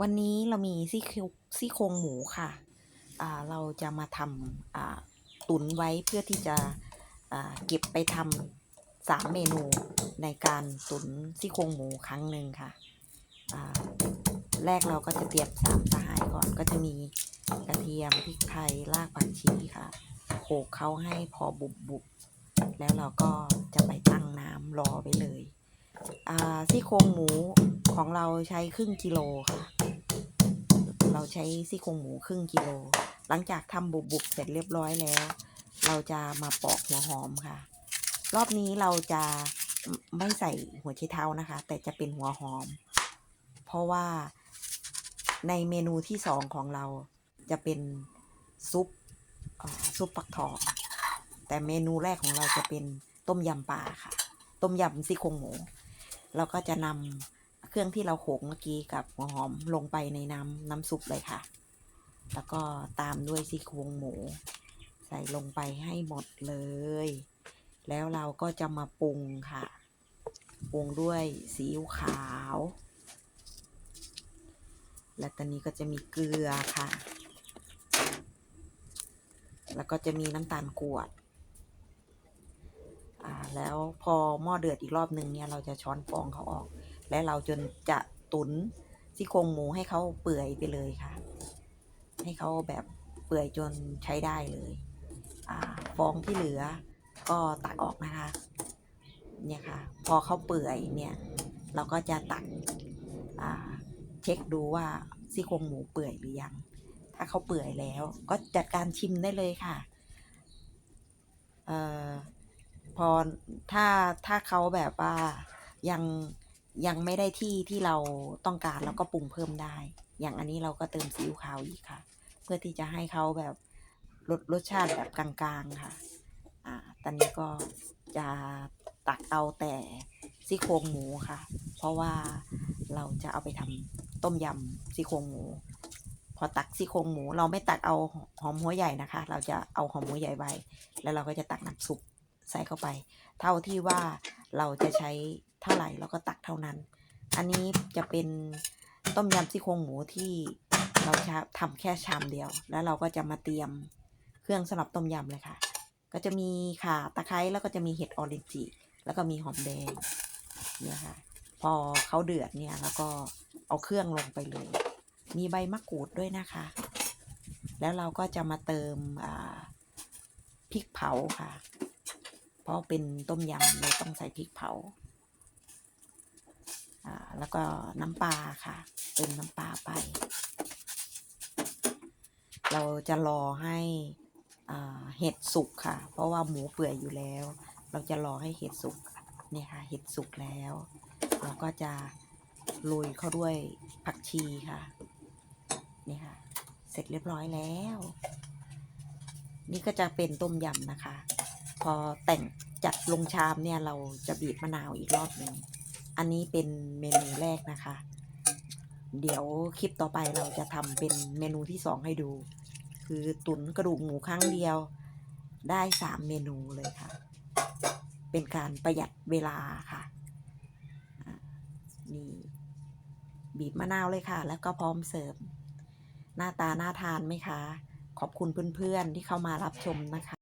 วันนี้เรามีซี่โครงซี่โครงหมูค่ะอ่าเราจะมาทำอ่าตุนไว้เพื่อที่จะอ่าเก็บไปทำสามเมนูในการตุนซี่โครงหมูครั้งหนึ่งค่ะอ่าแรกเราก็จะเตรียมสามสหายก่อนก็จะมีกระเทียมพริกไทยรากผักชีค่ะโขกเขาให้พอบุบบุบแล้วเราก็จะไปตั้งน้ำรอไว้เลยซี่โครงหมูของเราใช้ครึ่งกิโลค่ะ เราใช้ซี่โครงหมูครึ่งกิโล หลังจากทำบุบๆเสร็จเรียบร้อยแล้ว เราจะมาปอกหัวหอมค่ะ รอบนี้เราจะไม่ใส่หัวไชเท้านะคะ แต่จะเป็นหัวหอม เพราะว่าในเมนูที่สองของเราจะเป็นซุปซุปฟักทองแต่เมนูแรกของเราจะเป็นต้มยำปลาค่ะ ต้มยำซี่โครงหมู เราก็จะนำ เครื่องที่เราโขกเมื่อกี้กับหัวหอมลงไปในน้ำน้ำซุปเลยค่ะ แล้วก็ตามด้วยซี่โครงหมู ใส่ลงไปให้หมดเลย แล้วเราก็จะมาปรุงค่ะ ปรุงด้วยซีอิ๊วขาว และตอนนี้ก็จะมีเกลือค่ะ แล้วก็จะมีน้ำตาลกรวดอ่าแล้วพอหม้อเดือดอีกรอบหนึ่งเนี่ยเราจะช้อนฟองเขาออก และเราจนจะตุนซี่โครงหมูให้เขาเปื่อยไปเลยค่ะ ให้เขาแบบเปื่อยจนใช้ได้เลยอฟองที่เหลือก็ตักออกนะคะ เนี่ยค่ะ พอเขาเปื่อยเนี่ย เราก็จะตักเช็คดูว่าซี่โครงหมูเปื่อยหรือยัง ถ้าเขาเปื่อยแล้วก็จัดการชิมได้เลยค่ะเอ่อพอถ้าถ้าเขาแบบว่ายัง ยังไม่ได้ที่ที่เราต้องการเราก็ปรุงเพิ่มได้ อย่างอันนี้เราก็เติมซีอิ๊วขาวอีกค่ะ เพื่อที่จะให้เขาแบบรสรสชาติแบบกลางๆค่ะ อ่า ตอนนี้ก็จะตักเอาแต่ซี่โครงหมูค่ะ เพราะว่าเราจะเอาไปทำต้มยำซี่โครงหมู พอตักซี่โครงหมู เราไม่ตักเอาหอมหัวใหญ่นะคะ เราจะเอาหอมหัวใหญ่ไว้แล้วเราก็จะตักน้ำซุปใส่เข้าไป เท่าที่ว่าเราจะใช้ เท่าไหร่เราก็ตักเท่านั้น อันนี้จะเป็นต้มยำซี่โครงหมูที่เราทำแค่ชามเดียว แล้วเราก็จะมาเตรียมเครื่องสำหรับต้มยำเลยค่ะ ก็จะมีข่าตะไคร้แล้วก็จะมีเห็ดออรินจิแล้วก็มีหอมแดงเนี่ยค่ะ พอเขาเดือดเนี่ยแล้วก็เอาเครื่องลงไปเลย มีใบมะกรูดด้วยนะคะ แล้วเราก็จะมาเติมพริกเผาค่ะ เพราะเป็นต้มยำเราต้องใส่พริกเผา แล้วก็น้ำปลาค่ะเติมน้ำปลาไป เราจะรอให้เห็ดสุกค่ะ เพราะว่าหมูเปื่อยอยู่แล้ว เราจะรอให้เห็ดสุกเนี่ยค่ะเห็ดสุกแล้ว เราก็จะโรยเข้าด้วยผักชีค่ะนี่ค่ะ เสร็จเรียบร้อยแล้ว นี่ก็จะเป็นต้มยำนะคะ พอแต่งจัดลงชามเนี่ยเราจะบีบมะนาวอีกรอบหนึ่ง อันนี้เป็นเมนูแรกนะคะ เดี๋ยวคลิปต่อไปเราจะทำเป็นเมนูที่สองให้ดู คือตุ๋นกระดูกหมูครั้งเดียว ได้สามเมนูเลยค่ะ เป็นการประหยัดเวลาค่ะนี่บีบมะนาวเลยค่ะ แล้วก็พร้อมเสิร์ฟ หน้าตาน่าทานไหมคะ ขอบคุณเพื่อนๆที่เข้ามารับชมนะคะ